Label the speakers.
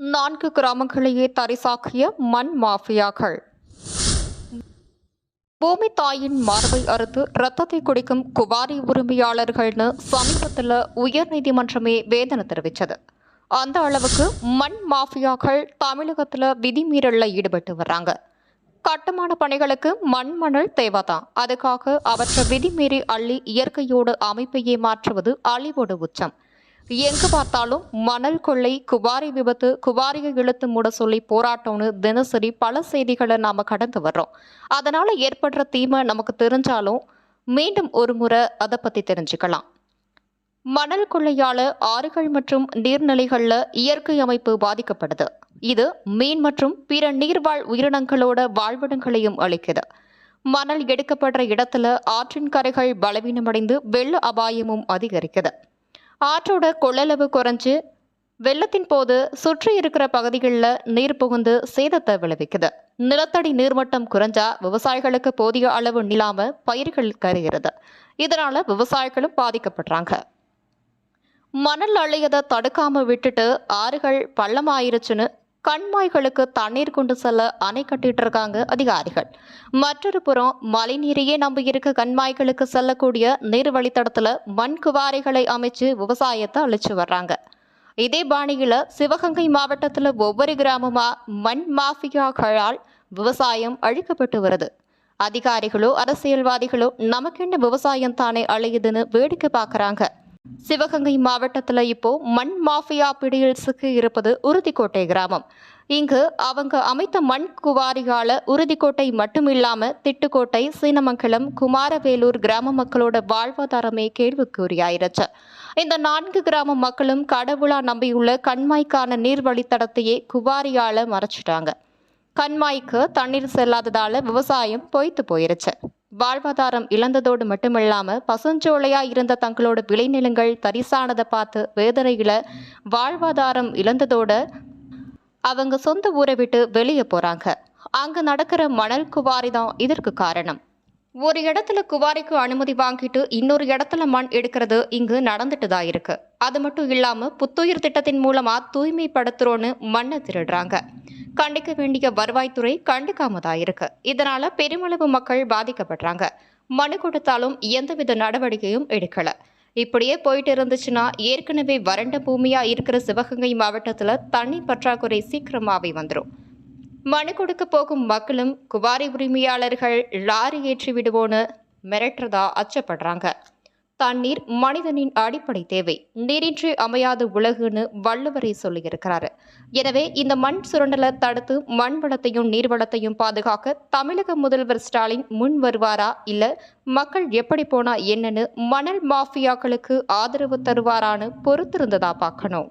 Speaker 1: நான்கு கிராமங்களையே தரிசாக்கிய மண் மாஃபியாக்கள். பூமி தாயின் மார்பை அறுத்து ரத்தத்தை குடிக்கும் குவாரி உரிமையாளர்கள்னு சமீபத்தில் உயர்நீதிமன்றமே வேதனை தெரிவித்தது அந்த அளவுக்கு மண் மாஃபியாக்கள் தமிழகத்தில் விதிமீறலில் ஈடுபட்டு வர்றாங்க. கட்டுமான பணிகளுக்கு மண் மணல் தேவைதான். அதுக்காக அவற்றை விதிமீறி அள்ளி இயற்கையோடு அமைப்பையே மாற்றுவது அழிவோடு உச்சம். எங்கு பார்த்தாலும் மணல் கொள்ளை குவாரி விபத்து குவாரியை இழுத்து மூட சொல்லி போராட்டம்னு தினசரி பல செய்திகளை நாம கடந்து வர்றோம். அதனால ஏற்படுற தீமை நமக்கு தெரிஞ்சாலும் மீண்டும் ஒரு முறை அதை பத்தி தெரிஞ்சுக்கலாம். மணல் கொள்ளையால ஆறுகள் மற்றும் நீர்நிலைகள்ல இயற்கை அமைப்பு பாதிக்கப்படுது. இது மீன் மற்றும் பிற நீர்வாழ் உயிரினங்களோட வாழ்விடங்களையும் அளிக்குது மணல் எடுக்கப்படுற இடத்துல ஆற்றின் கரைகள் பலவீனமடைந்து வெள்ள அபாயமும் அதிகரிக்குது. ஆற்றோட கொள்ளளவு குறைஞ்சு வெள்ளத்தின் போது சுற்றி இருக்கிற பகுதிகளில் நீர் புகுந்து சேதத்தை விளைவிக்குது. நிலத்தடி நீர்மட்டம் குறைஞ்சா விவசாயிகளுக்கு போதிய அளவு நிலாம பயிர்கள் கருகிறது. இதனால விவசாயிகளும் பாதிக்கப்படுறாங்க. மணல் அழியதை தடுக்காம விட்டுட்டு ஆறுகள் பள்ளமாயிருச்சுன்னு கண்மாய்களுக்கு தண்ணீர் கொண்டு செல்ல அணை கட்டிட்டு இருக்காங்க அதிகாரிகள். மற்றொரு புறம் மழைநீரையே நம்பி இருக்க கண்மாய்களுக்கு செல்லக்கூடிய நீர் வழித்தடத்துல மண் குவாரிகளை அமைச்சு விவசாயத்தை அழிச்சு வர்றாங்க. இதே பாணியில சிவகங்கை மாவட்டத்துல ஒவ்வொரு கிராமமா மண் மாஃபியாக்களால் விவசாயம் அழிக்கப்பட்டு வருது. அதிகாரிகளோ அரசியல்வாதிகளோ நமக்கென்ன விவசாயம் தானே அழியுதுன்னு வேடிக்கை பார்க்குறாங்க சிவகங்கை மாவட்டத்தில் இப்போ மண் மாஃபியா பிடியில் சிக்கி இருப்பது உறுதிக்கோட்டை கிராமம். இங்கு அவங்க அமைத்த மண் குவாரிகால உறுதிக்கோட்டை மட்டுமில்லாம திட்டுக்கோட்டை சீனமங்கலம் குமாரவேலூர் கிராம மக்களோட வாழ்வாதாரமே கேள்விக்குறியாயிருச்சு. இந்த நான்கு கிராம மக்களும் கடவுளா நம்பியுள்ள கண்மாய்க்கான நீர் வழித்தடத்தையே குவாரியால மறைச்சிட்டாங்க. கண்மாய்க்கு தண்ணீர் செல்லாததால விவசாயம் பொய்த்து போயிருச்சு. வாழ்வாதாரம் இழந்ததோடு மட்டுமில்லாமல் பசுஞ்சோலையா இருந்த தங்களோட விளைநிலங்கள் தரிசானதை பார்த்து வேதனையில வாழ்வாதாரம் இழந்ததோட அவங்க சொந்த ஊரை விட்டு வெளியே போறாங்க. அங்கே நடக்கிற மணல் குவாரி தான் இதற்கு காரணம். ஒரு இடத்துல குவாரிக்கு அனுமதி வாங்கிட்டு இன்னொரு இடத்துல மண் எடுக்கிறது இங்கு நடந்துட்டு தான் இருக்கு. அது மட்டும் இல்லாம புத்துயிர் திட்டத்தின் மூலமா தூய்மைப்படுத்துறோன்னு மண்ணை திருடுறாங்க. கண்டிக்க வேண்டிய வருவாய்த்துறை கண்டுக்காம இருக்கு. இதனால பெருமளவு மக்கள் பாதிக்கப்படுறாங்க. மனு கொடுத்தாலும் எந்தவித நடவடிக்கையும் எடுக்கல. இப்படியே போயிட்டு இருந்துச்சுன்னா ஏற்கனவே வறண்ட பூமியா இருக்கிற சிவகங்கை மாவட்டத்துல தண்ணி பற்றாக்குறை சீக்கிரமாவே வந்துடும் மனு கொடுக்க போகும் மக்களும் குவாரி உரிமையாளர்கள் லாரி ஏற்றி விடுவோன்னு மிரட்டுறதா அச்சப்படுறாங்க. தண்ணீர் மனிதனின் அடிப்படை தேவை. நீரின்றி அமையாத உலகுன்னு வள்ளுவரை சொல்லியிருக்கிறாரு. எனவே இந்த மண் சுரண்டலை தடுத்து மண் வளத்தையும் நீர் வளத்தையும் பாதுகாக்க தமிழக முதல்வர் ஸ்டாலின் முன் வருவாரா? இல்ல மக்கள் எப்படி போனா என்னன்னு மணல் மாஃபியாக்களுக்கு ஆதரவு தருவாரான்னு பொறுத்திருந்ததா பார்க்கணும்.